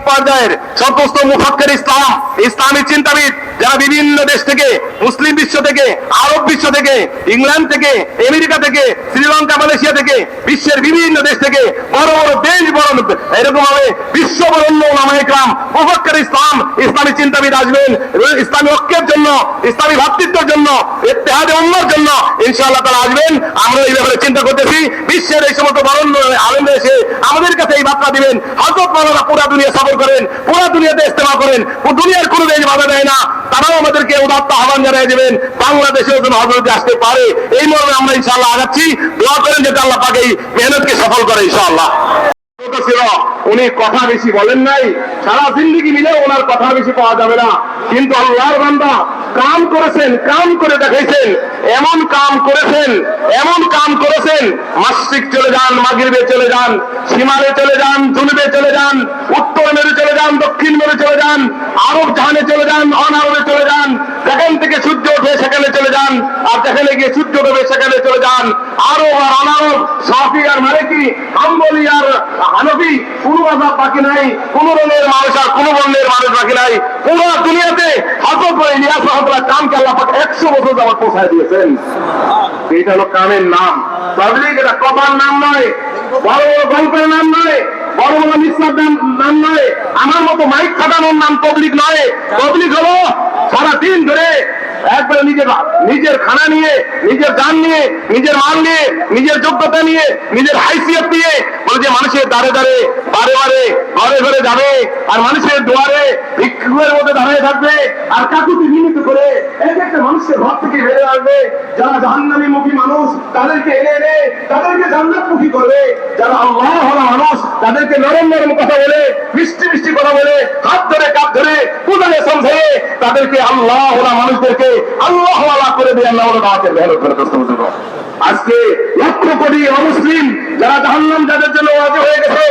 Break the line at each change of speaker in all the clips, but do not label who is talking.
আন্তর্জাতিক পর্যায়ের সমস্ত মুফাক্কের ইসলাম, ইসলামী চিন্তাবিদ যারা বিভিন্ন দেশ থেকে, মুসলিম বিশ্ব থেকে, আরব বিশ্ব থেকে, ইংল্যান্ড থেকে, আমেরিকা থেকে, শ্রীলঙ্কা, মালয়েশিয়া থেকে, বিশ্বের বিভিন্ন দেশ থেকে বড় বড় দেশ, বড় এরকম ভাবে বিশ্ব বরণ্য নামাইকরাম মুফাক্কের ইসলাম, ইসলামী চিন্তাবিদ আসবেন ইসলামী ঐক্যের জন্য, ইসলামী ভ্রাতৃত্বের জন্য, ইত্তেহাদে অন্যর জন্য ইনশাআল্লাহ তারা আসবেন। আমরা এই ব্যাপারে চিন্তা করতেছি। বিশ্বের এই সমস্ত বরণ্য আলেমরা এসে আমাদের কাছে এই বার্তা দিবেন। হজরত মালারা পুরা দুনিয়া সফর করেন, পুরা দুনিয়াতে ইস্তেমা করেন দুনিয়ার কোনো দেশ বাধা দেয় না। তারাও আমাদেরকে উদাত্ত আহ্বান জানিয়ে দেবেন বাংলাদেশেও যেন হজরত আসতে পারে, এই মর্মে আমরা ইনশাআল্লাহ আগাচ্ছি। দোয়া করেন যাতে আল্লাহ পাকে এই মেহনতকে সফল করে ইনশাআল্লাহ। ছিল, উনি কথা বেশি বলেন নাই, সারা জিন্দিগি মিলে ওনার কথা বেশি পাওয়া যাবে না। কিন্তু আল্লাহর বান্দা কাম করেছেন, কাম করে দেখাইছেন। এমন কাম করেছেন, এমন কাম করেছেন, মাসিক চলে যান, মাগরিবে চলে যান, সীমারে চলে যান জুনুবে চলে যান, উত্তর মেরু চলে যান, দক্ষিণ মেরু চলে যান, আরব জাহানে চলে যান, অনারবে চলে যান, যেখান থেকে সূর্য ওঠে সেখানে চলে যান, আর যেখানে গিয়ে সূর্য ডোবে সেখানে চলে যান। আরও আর অনারব সাফি আর মালিকি, হাম্বলি আর হানফি, কোন মাজাব বাকি নাই, কোন রঙের মানুষ আর কোন বর্ণের মানুষ বাকি নাই। পুরো দুনিয়াতে হজরত করে ইলিয়াস রহমতুল্লাহ কামকে আল্লাহ একশো বছর যাওয়ার পৌঁছায় দিয়েছেন এটা হলো কামের নাম। পাবলিক, এটা কবার নাম নয়, বড় বড় গল্পের নাম নয়, বড় বড় মিশ্রার নাম নয়। আমার মতো মাইক খাটানোর নাম তবলিক নয়। তবলিক হলো সারা দিন ধরে একবারে নিজের নিজের খানা নিয়ে, নিজের গান নিয়ে, নিজের মাল নিয়ে, নিজের যোগ্যতা নিয়ে, নিজের হাইসিয়ত নিয়ে বলে যে মানুষের দাঁড়ে দাঁড়ে বারে বারে ঘরে ঘরে যাবে আর মানুষের দুয়ারে ভিক্ষুকের মধ্যে দাঁড়িয়ে থাকবে আর কাকুতি মিনিত করে এক একটা মানুষের ঘর থেকে বেড়ে আসবে। যারা জাহান্নামী মুখী মানুষ, তাদেরকে এনে এনে, তাদেরকে জান্নাত মুখী করবে। যারা আল্লাহ হলা মানুষ, তাদেরকে নরম নরম কথা বলে, মিষ্টি মিষ্টি কথা বলে, হাত ধরে কাপ ধরে পূজারে সমঝে, তাদেরকে আল্লাহ হলা মানুষদেরকে আল্লাহ ওয়ালা করে দিয়ে আল্লাহ ওলা দাওয়াতের করে আজকে লক্ষ কোটি অমুসলিম যারা জাহান্নাম যাদের জন্য ওয়াজি হয়ে গেছে,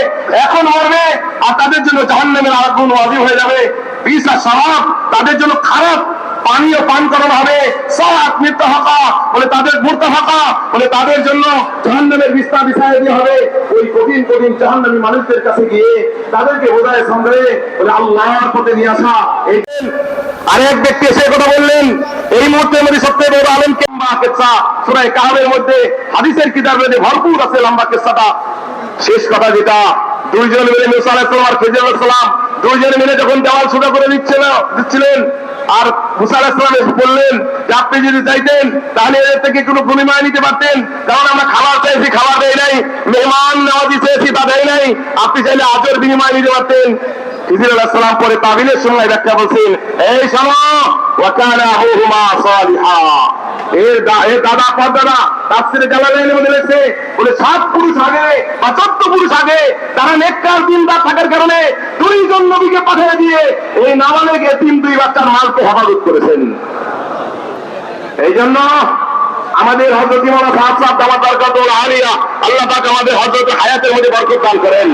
এখন মরবে আর তাদের জন্য জাহান্নামের আগুন ওয়াজি হয়ে যাবে। আর সারাপ তাদের জন্য খারাপ। পানীয় পান করানো হবে। সাত মৃত্যু হাঁকা বলে তাদের মূর্ত হাঁকা বলে তাদের জন্য জাহান্নামের বিস্তার বিষয় দিয়ে হবে। ওই কঠিন কঠিন জাহান্নামী মানুষদের কাছে গিয়ে তাদেরকে বোঝায় সন্দেহে বলে আল্লাহর পথে নিয়ে আসা। এই আরেক ব্যক্তি এসে কথা বললেন, এই মুহূর্তের মধ্যে সবচেয়ে বড় আলম কেম্বা কেসা সুরাই কাহাবের মধ্যে হাদিসের কিতাবের মধ্যে ভরপুর আছে লম্বা কেসাটা। শেষ কথা যেটা, দুইজন মিলে মুসা আর খেজুর আলাইসালাম দুইজন মিলে যখন দেওয়াল ছুটা করে দিচ্ছিল দিচ্ছিলেন, আর মুসা আলাইসালাম বললেন যে, আপনি যদি চাইতেন, তাহলে এদের থেকে কোনো বিনিময় নিতে পারতেন। কারণ আমরা খাবার চাইছি, খাবার দেয় নাই, মেহমান নেওয়াজি চেয়েছি তা দেয় নাই। আপনি চাইলে আজর বিনিময় নিতে পারতেন। ইজির আলাহিসাল্লাম পরে তাবিলের ব্যাখ্যা বলছেন, এই থাকার কারণে দিয়ে দুই বাচ্চার মালকে করেছেন। এই জন্য আমাদের হজরত দামাত বরকত আলিয়া আল্লাহ আমাদের হজরত হায়াতের মধ্যে বরকত দান করেন।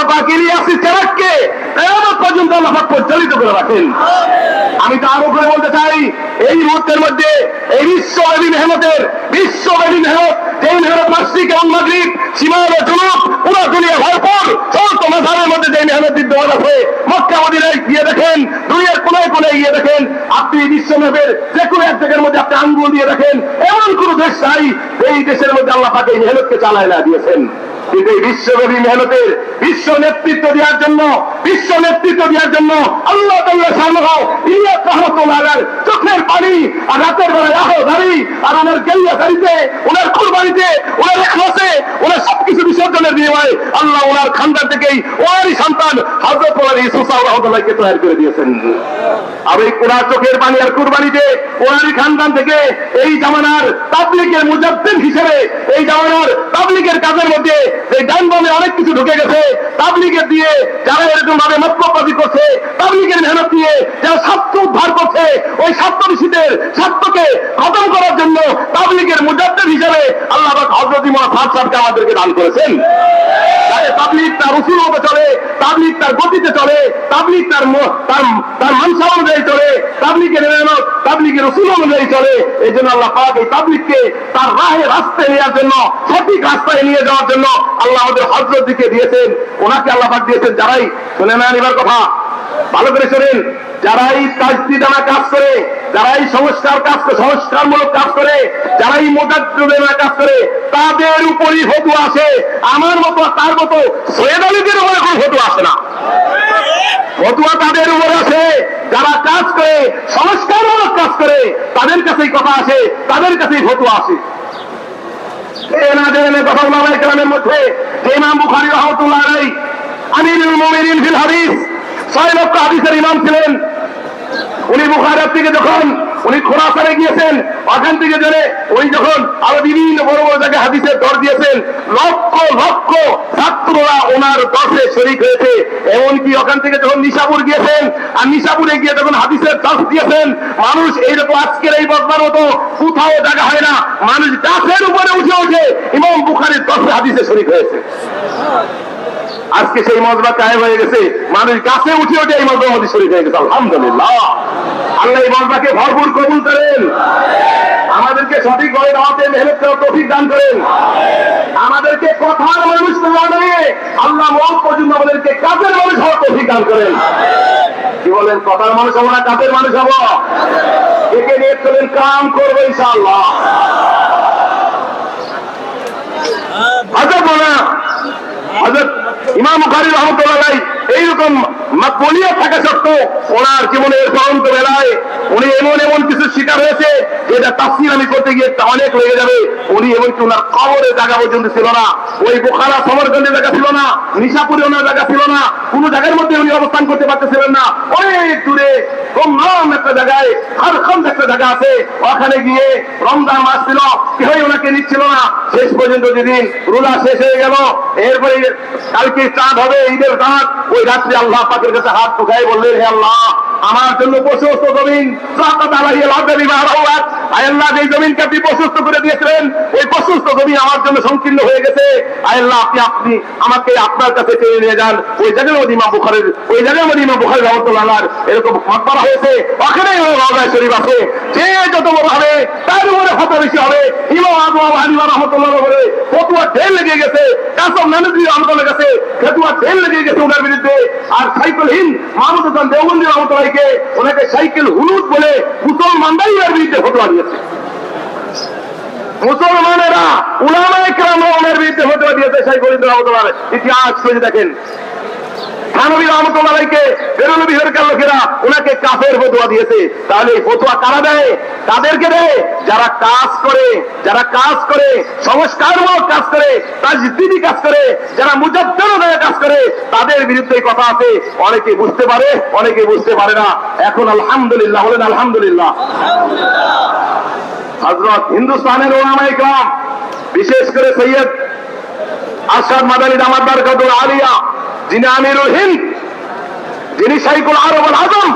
আল্লাহ পাক ইলিয়াসের চেরাককে আমি তো আরও করে বলতে চাই, এই মুহূর্তের মধ্যে এই বিশ্বব্যাপী মেহনতের বিশ্বব্যাপী মেহনত, যেই মেহনত মাসিক এবং মাগরিব, সীমানা জুনুব পুরো দুনিয়া ভরপুর সমস্ত মাঝারের মধ্যে যে মেহনত বিদ্যমান আছে এক মধ্যে আপনি আঙ্গুল দিয়ে দেখেন, এমন কোন দেশ নাই এই দেশের মধ্যে আল্লাহ পাক এই মেহনতকে চালায় না দিয়েছেন। কিন্তু এই বিশ্বব্যাপী মেহনতের বিশ্ব নেতৃত্ব দেওয়ার জন্য বিশ্ব নেতৃত্ব দেওয়ার জন্য আল্লাহ তাল্লাহ সামহ ইলিয়াস রহমতুল্লাহ চোখের পানি আর রাতের বেলায় আহ দাঁড়ি আর ওনার গেল্লা দাঁড়িতে ওনার কুরবানিতে, ওনার এখলাসে ওনার সবকিছু বিসর্জনের বিনিময়ে আল্লাহ ওনার খানদান থেকেই ওনারই সন্তান হজরত ইসুসাউ রহমতুল্লাহকে তৈরি করে দিয়েছেন। আর এই ওনার চোখের পানি আর কুরবানিতে ওনারই খানদান থেকে এই জামানার তাবলিকের মুজাদ্দিন হিসেবে, এই জামানার তাবলিকের কাজের মধ্যে এই ডান অনেক কিছু ঢুকে গেছে তাবলিগের দিয়ে যারা এরকম ভাবে মতবাদী করছে, তাবলিগের মেহনত দিয়ে যারা স্বার্থ উদ্ধার করছে, ওই স্বার্থবিষীদের স্বার্থকে খতম করার জন্য তাবলিগের মুজাদ্দিন হিসেবে আল্লাহ হযরত ইমাম সাহেব সাহেবকে আমাদেরকে দান করেছেন। তাবলিগ তার রসুল মতো চলে, তাবলিগ তার গতিতে চলে তাবলিক তার তার মানসা অনুযায়ী চলে তাবলিকের মেহনত তাবলিকের রসুল অনুযায়ী চলে, এই জন্য আল্লাহ পাক এই তাবলিককে তার রাহে রাস্তায় নেওয়ার জন্য, সঠিক রাস্তায় নিয়ে যাওয়ার জন্য আল্লাহ আমাদের হজরত দিকে দিয়েছেন। ওনাকে আল্লাহ পাক দিয়েছেন যারাই শুনে নেন এবার কথা। ভালো করে শোনেন। যারাই তাজদিদানা কাজ করে, যারাই সংস্কার কাজ করে, সংস্কারমূলক কাজ করে, যারাই মোজাদ্দেনা কাজ করে, তাদের উপরই ফটু আসে। আমার মতো তার মতো সৈয়দ আলীদের উপরে কোনো ফটু আসে না। ফতুয়া তাদের উপর আছে যারা কাজ করে, সংস্কারমূলক কাজ করে, তাদের কাছেই কথা আসে, তাদের কাছেই ফতুয়া আসে। এ না জেনে কথা উলামায়ে কেরামের মধ্যে যে ইমাম বুখারী রহমাতুল্লাহ আমিরুল মুমিনিন ফিল হাদিস। ছয় লক্ষ হাদিসের ইমাম ছিলেন। উনি বুখারের থেকে যখন, উনি খোরাসানে গিয়েছেন, ওখান থেকে জেনে উনি যখন আরও বিভিন্ন বড় বড় জায়গায় হাদিসের দর দিয়েছেন, লক্ষ লক্ষ ছাত্ররা ওনার দশে শরিক হয়েছে। এমনকি ওখান থেকে যখন নিশাপুর গিয়েছেন, আর নিশাপুরে গিয়ে যখন হাদিসের দশ দিয়েছেন, মানুষ এইরকম আজকের এই বদলার মতো কোথাও জায়গা হয় না। মানুষ গাছের উপরে উঠে উঠে ইমাম বুখারের দশে হাদিসে শরিক হয়েছে। আজকে সেই মজবা কায়ে হয়ে গেছে। মানুষ গাছে উঠে উঠে এই মজবার মধ্যে শরীর হয়ে গেছে। আলহামদুলিল্লাহ। আল্লাহ এই মজবাকে ভরপুর কবুল করেন। আমাদেরকে সঠিক ভাবে দাওয়াতে মেহনত করার তৌফিক দান করেন। আমাদেরকে কথার মানুষ বানিয়ে আল্লাহ মত পর্যন্ত আমাদেরকে কাজের মানুষ হওয়ার তৌফিক দান করেন। কি বলেন, কথার মানুষ হব না, কাজের মানুষ হব? একে নিয়ে চলেন, কাম করব ইনশাআল্লাহ। হজরত বলা হজরত ইমাম বুখারী রহমতুল্লাহ এইরকম বলিয়া থাকা সত্ত্বেও ওনার জীবনের চলন্ত বেলায় উনি এমন এমন কিছু শিকার হয়েছে যেটা তাফসির আমি করতে গিয়ে অনেক লেগে যাবে। উনি এমনকি ওনার কবরের জায়গা পর্যন্ত ছিল না, ওই বোখারা সমরগঞ্জের জায়গা ছিল না, নিশাপুরে ওনার জায়গা ছিল না কোন জায়গার মধ্যে উনি অবস্থান করতে পারতেছিলেন না। অনেক দূরে কমলাম একটা জায়গায় ঝাড়খন্ড একটা জায়গা আছে। ওখানে গিয়ে রমজান মাস ছিল, কেউই ওনাকে নিচ্ছিল না। শেষ পর্যন্ত যেদিন রোজা শেষ হয়ে গেল, এরপরে কালকে চাঁদ হবে, ঈদের চাঁদ। ওই রাত্রে আল্লাহ পাকের কাছে হাত ঢুকাই বললেন, হে আল্লাহ আমার জন্য প্রশস্ত জমিন। সাকাত আলাইহি আল-আরদি বিমা রাওয়াত আয় আল্লাহ, যে জমিনকে আপনি প্রশস্ত করে দিয়েছিলেন, ওই প্রশস্ত জমিন আমার জন্য সংকীর্ণ হয়ে গেছে। আয় আল্লাহ, আপনি আপনি আমাকে আপনার কাছে টেনে নিয়ে যান। ওই জায়গায় ইমাম বুখারীর ওই জায়গায় মধ্যে ইমাম বুখারী রহমাতুল্লাহ এরকম মাকবারা হয়েছে। ওখানেই ওই শরীফ আছে। যে যত বড় হবে, তার উপরে ফটো বেশি হবে। ইমাম আবু হানিফা রহমাতুল্লাহ উপরে ফতুয়া ঢেল লেগে গেছে। কাসম নানজি রহমাতুল্লাহ কাছে ফতুয়া ঢেল লেগে গেছে ওনার বিরুদ্ধে। আর সাইকেলহীন মাহমুদ হাসান দেওবন্দি রহমতুল্লাহকে ওনাকে সাইকেল হুলুদ বলে মুসলমানরাই এর বিরুদ্ধে ফটোয়া দিয়েছে। মুসলমানেরা উলামায় কেরাম ওনার বিরুদ্ধে ফটোয়া দিয়েছে সাইকেল ইতিহাস খুঁজে দেখেন। থানবী রহমতুল্লাহকে বেরোল বিহারকার লোকেরা ওনাকে কাফের ফতুয়া দিয়েছে। তাহলে ফতুয়া কারা দেয়? তাদেরকে দেয়। যারা কাজ করে, যারা কাজ করে সংস্কারমূলক কাজ করে কাজ করে, যারা মুজাদ্দরদায় কাজ করে, তাদের বিরুদ্ধে কথা আছে। অনেকে বুঝতে পারে, অনেকে বুঝতে পারে না। এখন আলহামদুলিল্লাহ, বলেন আলহামদুলিল্লাহ। হজরত হিন্দুস্তানের গ্রাম বিশেষ করে সৈয়দ আসাদ মাদানী দামাদ বারকাতুল আলিয়া যিনি আমিরুল হিন্দ যিনি শাইকুল আরব আল আজম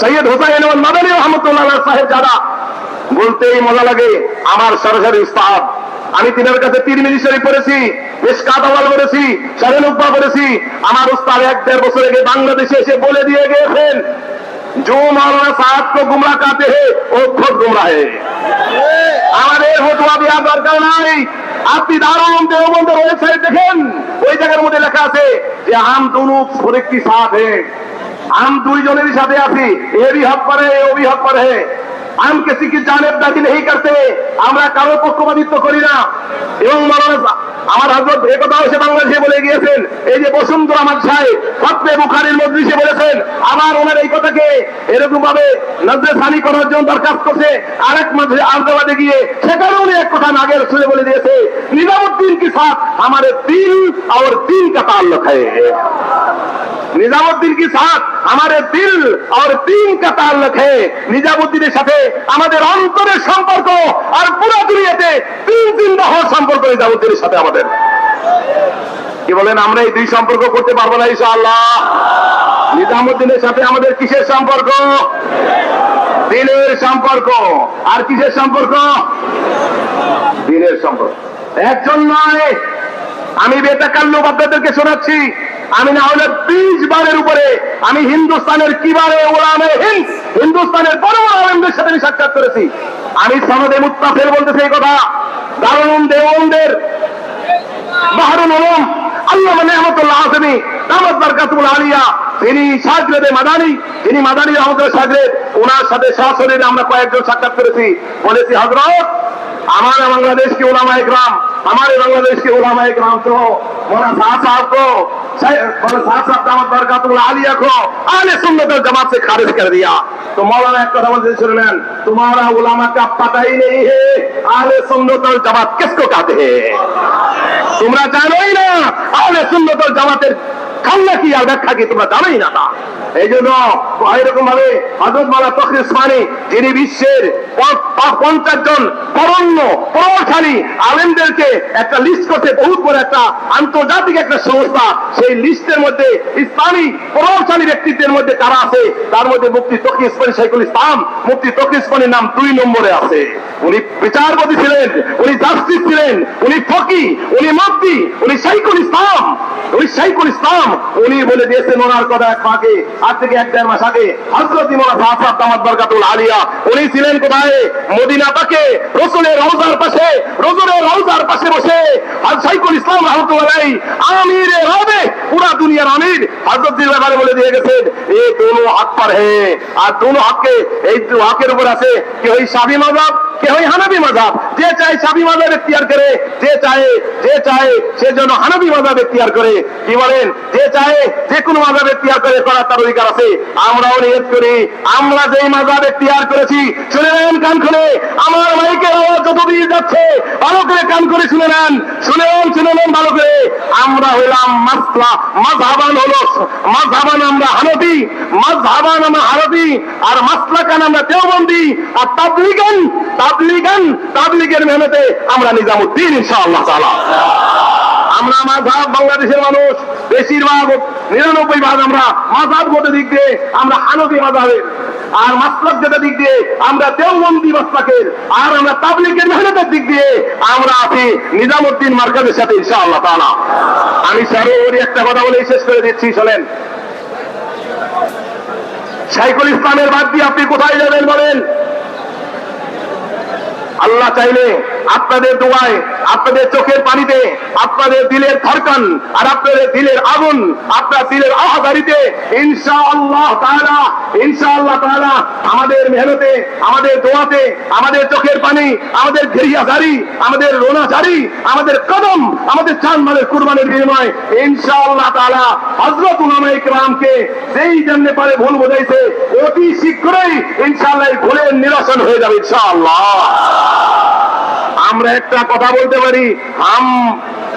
সৈয়দ হুসাইন ওয়াল মাদানী রহমতুল্লাহ সাহেব যারা বলতেই মজা লাগে আমার সরাসরি উস্তাদ আমি তিনের কাছে তিন মিনিট শরীফ পড়েছি বেশ কাদাওয়াল করেছি সাড়ে নব্বা করেছি আমার উস্তাদ এক দেড় বছর আগে বাংলাদেশে এসে বলে দিয়ে গিয়েছেন जो मौलाना साहब को गुमराह करते हैं वो खुद गुमराह है আমাদের ফটোয়া দেওয়ার দরকার নাই আপনি দারুণ দেওবন্দের ওয়েবসাইট দেখেন। ওই জায়গার মধ্যে লেখা আছে যে, আম দুনু ফরেকটি সাথ হে আম দুইজনেরই সাথে আছি। এরই হক করে ওরই হক করে। আম কেসি কি জানের দাদি নেই করতে আমরা কারও পক্ষপাতিত্ব করি না। এবং মারা আমার হজরত এ কথা হয়েছে বাংলাদেশে বলে গিয়েছেন। এই যে বসন্ত বসুন্ধরা মাঝায় সত্যে বুখারের মজলিসে বলেছেন, আমার ওনার এই কথাকে এরকম ভাবে নজরে সানি করার জন্য দরখাস্ত করছে। আরেক মাঝে আহমেদাবাদে গিয়ে সেখানে উনি এক কথা নাগের শুনে বলে দিয়েছে, নিজামুদ্দিন কি সাথ? আমার দিন আর দিন কা আল্লাহ খায়। নিজামুদ্দিন কি সাথ? আমাদের দিল আর দিন কা তাল্লুক হে। নিজামুদ্দিনের সাথে আমাদের অন্তরের সম্পর্ক আর পুরা দুনিয়াতে তিন তিন হওয়ার সম্পর্ক নিজামুদ্দিনের সাথে আমাদের। কি বলেন, আমরা এই দুই সম্পর্ক করতে পারব না ইনশাআল্লাহ? নিজামুদ্দিনের সাথে আমাদের কিসের সম্পর্ক? দিনের সম্পর্ক। আর কিসের সম্পর্ক? দিনের সম্পর্ক। একজন নয়। আমি বেতাকাল্য বাদ্যাদেরকে শোনাচ্ছি। আমি না হলে বিশ বারের উপরে আমি হিন্দুস্তানের কিবারে ওলামে হিন্দ, হিন্দুস্তানের বড় আলেমদের সাথে আমি সাক্ষাৎ করেছি। আমি সনদে মুত্তাফের বলতেছি এই কথা। দারুণ দেওবন্দের বাহারুল বারকাতুল আলিয়া, তিনি সাগরেদে মাদানি, তিনি মাদানি ওনার সাথে সরাসরি আমরা কয়েকজন সাক্ষাৎ করেছি। বলেছি হজরত আমার बांग्लादेश के उलामा इकराम हमारे बांग्लादेश के उलामा इकराम तो मौलाना साहब साहब को मौलाना साहब साहब दामत बरकातुल आलिया को आले सुन्नत और जमात से खारिज कर दिया तो मौलाना एक कदम से सुनलेन तुम्हारा उलामा का पता ही नहीं है आले सुन्नत और जमात किसको कहते हैं তোমরা জানোই না আহলে সুন্নত ওয়াল জামাতের খাল্লা কি আর ব্যাখ্যা কি তোমরা জানোই না? তা এই জন্য এরকম ভাবে হজরত মালা ফখর ইসমানী যিনি বিশ্বের পঞ্চাশ জন বরণ্য প্রভাবশালী আলেমদেরকে একটা লিস্ট করতে বহুত বড় একটা আন্তর্জাতিক একটা সংস্থা, সেই লিস্টের মধ্যে ইসলামী প্রভাবশালী ব্যক্তিত্বের মধ্যে কারা আছে, তার মধ্যে মুক্তি তকি ইসমানী ইসলাম মুক্তি তকি নাম দুই নম্বরে আছে। উনি বিচারপতি ছিলেন, উনি জাস্টিস ছিলেন, উনি ফকি, উনি মুক্তি উনি শাইকুল ইসলাম, উনি শাইকুল ইসলাম। উনি বলে দিয়েছেন ওনার কথা এক মাকে আজ থেকে এক দেড় মাস আগে। হজরত ইমাম বরকাতুল আলিয়া, উনি ছিলেন কোথায়? মদিনা পাকে, রসুলের রওজার পাশে, রসুলের রওজার পাশে বসে। শাইখুল ইসলাম রহমতুল্লাহ আমির হবে, পুরা দুনিয়ার আমির। হজরত জিল্লাবারে বলে দিয়ে গেছেন এ দোনো হাত পার হে। আর দোনো হাতকে এই হাতের উপর আছে কি ওই স্বামী মাজাব কেউ হানাবি মাজাব। যে চায় শাবি মাজাব এখতিয়ার করে, যে চায় যে চায় সে জন্য হানাবি মাজাব এখতিয়ার করে। কি বলেন? যে চায় যে কোনো মাজাব এখতিয়ার করে, করার তার অধিকার আছে। আমরাও নিয়ত করি। আমরা যেই মাজাব এখতিয়ার করেছি, শুনে নেন কান খুলে। আমার মাইকের আওয়াজ যতদূর যাচ্ছে, ভালো করে কান করে শুনে নেন। শুনে নেন শুনে নেন ভালো করে। আমরা হইলাম মাসলা। মাঝহাবান হলো মাঝহাবান আমরা হানফি। মাঝহাবান আমরা হানফি। আর মাসলাকান আমরা দেওবন্দি। আর তাবলিগান তাবলিগান, তাবলিগের মেহনতে আমরা নিজামুদ্দিন, ইনশাআল্লাহ তাআলা। আমরা মাঝাব বাংলাদেশের মানুষ, বেশিরভাগ নিরানব্বই ভাগ আমরা মাঝাব গত দিক দিয়ে আমরা হানফি মাঝাবের আর মাসলাক যেটা দিক দিয়ে আমরা দেওবন্দি মাসলাকের, আর আমরা তাবলিগের মেহনতের দিক দিয়ে আমরা আছি নিজামুদ্দিন মার্কাজের সাথে, ইনশাআল্লাহ তাআলা। আমি সর্বোপরি একটা কথা বলে শেষ করে দিচ্ছি, শোনেন। শাইকুল ইসলামের বাদ দিয়ে আপনি কোথায় যাবেন বলেন? আল্লাহ চাইলে আপনাদের দোয়ায়, আপনাদের চোখের পানিতে, আপনাদের দিলের ধরকান আর আপনাদের দিলের আগুন, আপনার দিলের আহাদারিতে ইনশা আল্লাহ তাআলা ইনশা আল্লাহ তাআলা আমাদের মেহনতে, আমাদের দোয়াতে, আমাদের চোখের পানি, আমাদের ঘেরিয়াজারি আমাদের রোনাজারি আমাদের কদম, আমাদের চান মালের কুরবানির বিনিময় ইনশা আল্লাহ তাআলা হযরত উলামা ইকরামকে যেই জন্য পারে ভুল বোঝাইছে, অতি শীঘ্রই ইনশাআল্লাহ ভুলের নিরসন হয়ে যাবে ইনশাআল্লাহ। আমরা একটা কথা বলতে পারি আম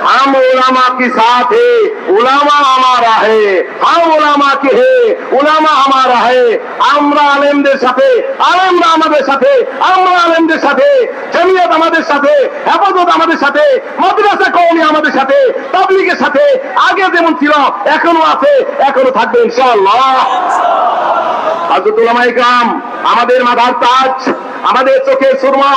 হাম ওলামা কি সাথ হে ওলামা আমারা হে, হাম ওলামা কি হে ওলামা আমারা হে। আমরা আলেমদের সাথে, আলেমরা আমাদের সাথে, আমরা আলেমদের সাথে, জমিয়ত আমাদের সাথে, হেফাজত আমাদের সাথে, মাদ্রাসা কৌমি আমাদের সাথে, তাবলিগের সাথে, আগে যেমন ছিল এখনও আছে এখনও থাকবে ইনশাআল্লাহ। কাম আমাদের মাথার তাজ, আমাদের চোখের সুরমা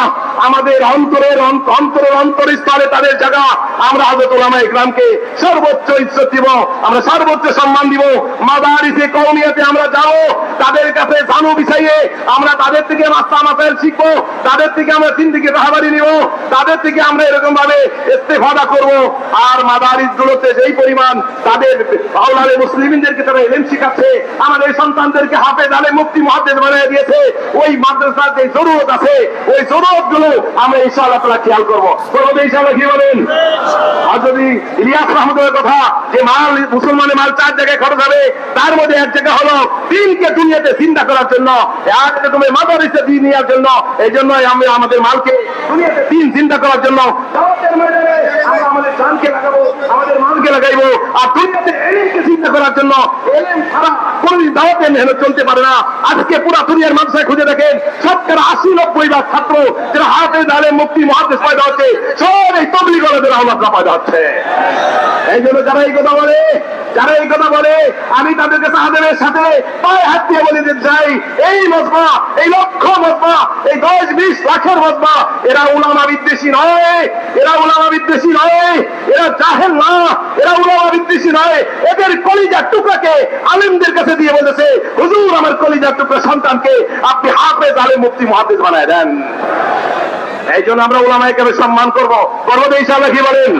আমাদের অন্তরের অন্তরের অন্তরস্থলে তাদের জায়গা। আমরা হাজত ওলামা ইকরামকে সর্বোচ্চ ইজ্জত দিব, আমরা সর্বোচ্চ সম্মান দিব। মাদারিসে কৌমিয়াতে আমরা যাব তাদের কাছে জানু বিছাইয়ে আমরা তাদের থেকে মাস্তা মাসাইল শিখব, তাদের থেকে আমরা জিন্দিগি রাহাবারি নিব, তাদের থেকে আমরা এরকম ভাবে ইস্তেফাদা করব। আর মাদারিস গুলোতে যেই পরিমাণ তাদের আওলাদে মুসলিমদেরকে তারা এলেম শিখাচ্ছে, আমাদের সন্তানদেরকে হাফেজ আলে মুক্তি মহাদেশ বানিয়ে দিয়েছে, ওই মাদ্রাসার যে জরুরত আছে, ওই জরুরতগুলো আমরা ইনশাআল্লাহ তারা খেয়াল করব। করব ইনশাআল্লাহ কি বলেন? আর যদি ইলিয়াস মাহমুদের কথা, যে মাল, মুসলমানের মাল চার জায়গায় খরচ হবে, তার মধ্যে এক জায়গা হলো দিনকে দুনিয়াতে চিন্তা করার জন্য এক রকমের মাদারিসে দিন নেওয়ার জন্য, এই জন্যই আমি আমাদের মালকে দুনিয়াতে দিন চিন্তা করার জন্য এই জন্য আমি তাদেরকে সাহাদের সাথে পায়ে হাত দিয়ে বলে দিতে চাই, এই মজমা, এই লক্ষ মজমা, এই দশ বিশ লাখের মজমা, এরা উলামা বিদ্বেষী নয়, এরা উলামা বিদ্বেষী নয়, এরা জাহেল না, এরা উলামা বিদ্বেষী নয়, এদের কলিজার টুকরাকে আলিমদের কাছে দিয়ে বলেছে, হুজুর, আমার কলিজার টুকরা সন্তানকে আপনি হাফেজ আলে মুক্তি মহাদেশ বানায় দেন। এই জন্য আমরা ওলামাইকে সম্মান করব। করব তো ইনশাআল্লাহ কি বলেন?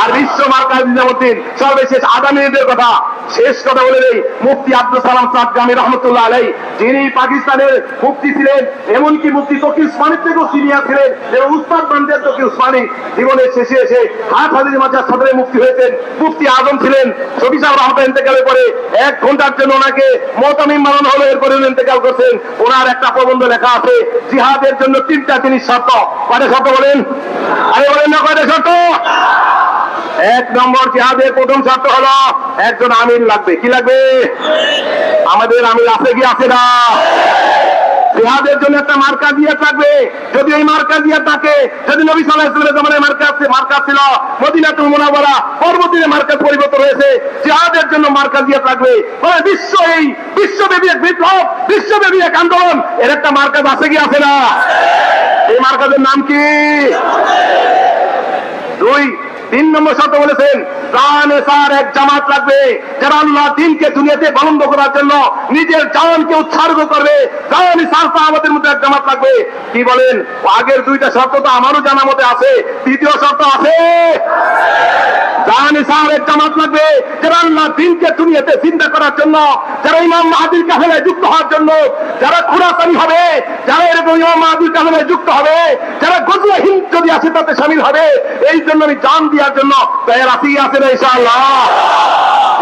আর বিশ্ব মার্কাজ নিজামুদ্দিন সর্বশেষ আদানিদের কথা। শেষ কথা বলে দেই, মুফতি আব্দুল সালাম সাদ গামী রহমতুল্লাহ আলাই যিনি পাকিস্তানের মুফতি ছিলেন, এমনকি মুফতি তকি উসমানের থেকেও সিনিয়র ছিলেন, এবং উস্তাদ বান্দের তকি উসমানী জীবনের শেষে এসে হাট হাজির মাজার সদরে মুক্তি হয়েছেন। মুফতি আজম ছিলেন শফি সাহেব রহমান ইন্তেকালের পরে এক ঘণ্টার জন্য ওনাকে মোতামিম মানানো হলো, এরপরে ইন্তেকাল করছেন। ওনার একটা প্রবন্ধ লেখা আছে, জিহাদের জন্য তিনটা জিনিস শর্ত। কয়টা শর্ত বলেন? আরে বলেন না কয়টা শর্ত? এক নম্বর জিহাদের প্রথম শর্ত হলো একজন আমির লাগবে। কি লাগবে? আমাদের আমির আছে কি আছে না? জিহাদের জন্য একটা মার্কা দিয়ে থাকবে যদি এই মার্কা দিয়ে থাকে যদি নবী সাল্লাহ ইসলামের মার্কা ছিল। মদিনাতুল মোনাবারা পরবর্তীতে মার্কাজ পরিবর্তন হয়েছে। জিহাদের জন্য মার্কাজ দিয়ে থাকবে। বিশ্ব এই বিশ্বব্যাপী এক বিপ্লব, বিশ্বব্যাপী এক আন্দোলন, এর একটা মার্কাজ আছে কি আছে না। এই মার্কাজের নাম কি? দুই। তিন নম্বর শর্ত বলেছেন, প্রাণে সার এক জামাত লাগবে। যারা আল্লাহ দিনকে, দুনিয়াতে বলন্দ করার জন্য নিজের জানকে উৎসর্গ করবে জান সার আমাদের মধ্যে এক জামাত লাগবে। কি বলেন? আগের দুইটা শর্ত তো আমারও জানা মতে আছে, তৃতীয় শর্ত আছে। জান সার এক জামাত লাগবে। যারা দিনকে দুনিয়াতে চিন্তা করার জন্য, যারা ইমাম মাহাদির কাফেলায় যুক্ত হওয়ার জন্য, যারা খুরাসানি হবে, যারা এরকম ইমাম মাহাদির কাফেলায় যুক্ত হবে, যারা গজুয়া হিন্দ যদি আসে তাতে সামিল হবে, এই জন্য আমি জান দেওয়ার জন্য তাই আছি, আছে না ইনশাআল্লাহ?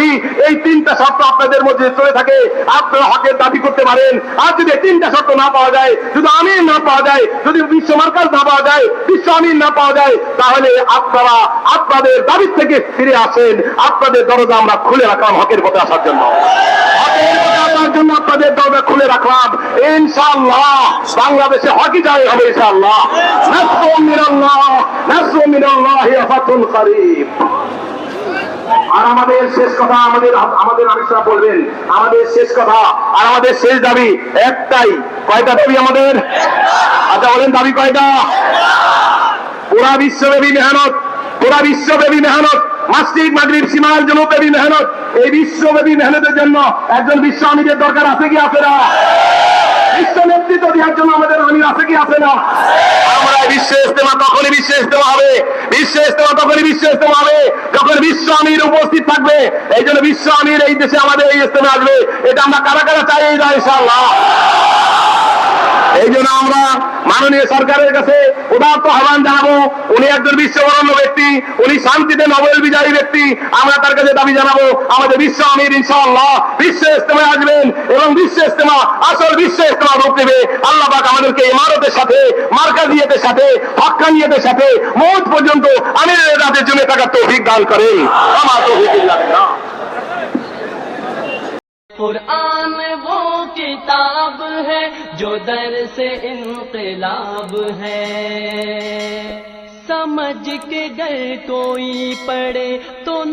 বলতেছি এই তিনটা শর্ত আপনাদের মধ্যে চলে থাকে। আপনারা হকের দাবি করতে পারেন। আর যদি তিনটা শর্ত না পাওয়া যায়, যদি আমির না পাওয়া যায়, যদি বিশ্ব মার্কাজ না পাওয়া যায়, বিশ্ব আমির না পাওয়া যায়, তাহলে আপনারা আপনাদের দাবি থেকে ফিরে আসেন। আপনাদের দরজা আমরা খুলে রাখলাম হকের পথে আসার জন্য। জন্য আপনাদের দরজা খুলে রাখলাম। ইনশাআল্লাহ, বাংলাদেশে হকি জয় হবে ইনশাআল্লাহ। নাসরুম মিনাল্লাহ নাসরুম মিনাল্লাহি ফাতুল আর আমাদের শেষ কথা আমাদের আমাদের আমিষরা বলবেন, আমাদের শেষ কথা আর আমাদের শেষ দাবি একটাই। কয়টা দাবি আমাদের? আচ্ছা বলেন দাবি কয়টা? পুরা বিশ্বব্যাপী মেহনত, পুরা বিশ্বব্যাপী মেহনত মাসিক মাগরিব, সীমার জনব্যাপী মেহনত, এই বিশ্বব্যাপী মেহনতের জন্য একজন বিশ্ব আমিদের দরকার আছে কি আছে না? বিশ্ব নেতৃত্ব দেওয়ার জন্য আমাদের আমির আছে কি আছে না? আমরা বিশ্ব ইস্তেমা তখনই বিশ্ব ইস্তেমা হবে। বিশ্ব ইস্তেমা তখনই বিশ্ব ইস্তেমা হবে যখন বিশ্ব আমির উপস্থিত থাকবে। এই জন্য বিশ্ব আমির এই দেশে আমাদের এই ইস্তেমা আসবে। এটা আমরা কারা কারা চাই না ইনশাআল্লাহ। এই জন্য আমরা মাননীয় সরকারের কাছে উদাত্ত আহ্বান জানাব। উনি একজন বিশ্ববরণ্য ব্যক্তি, উনি শান্তিতে নোবেল বিজয়ী ব্যক্তি। আমরা তার কাছে দাবি জানাব, আমাদের বিশ্ব আমির ইনশাআল্লাহ বিশ্ব ইস্তেমায় আসবেন এবং বিশ্ব ইস্তেমা আসল বিশ্ব ইস্তেমা রূপ নেবে। আল্লাহ পাক আমাদেরকে ইমারতের সাথে, মার্কাজিয়তের সাথে, হক্কানিয়তের সাথে, মৌত পর্যন্ত আমিরের রাতের জন্য থাকার তৌফিক দান করেন। আমার তৌফিক
قرآن وہ کتاب ہے جو در سے انقلاب ہے۔ سمجھ کے گئے کوئی پڑھے تو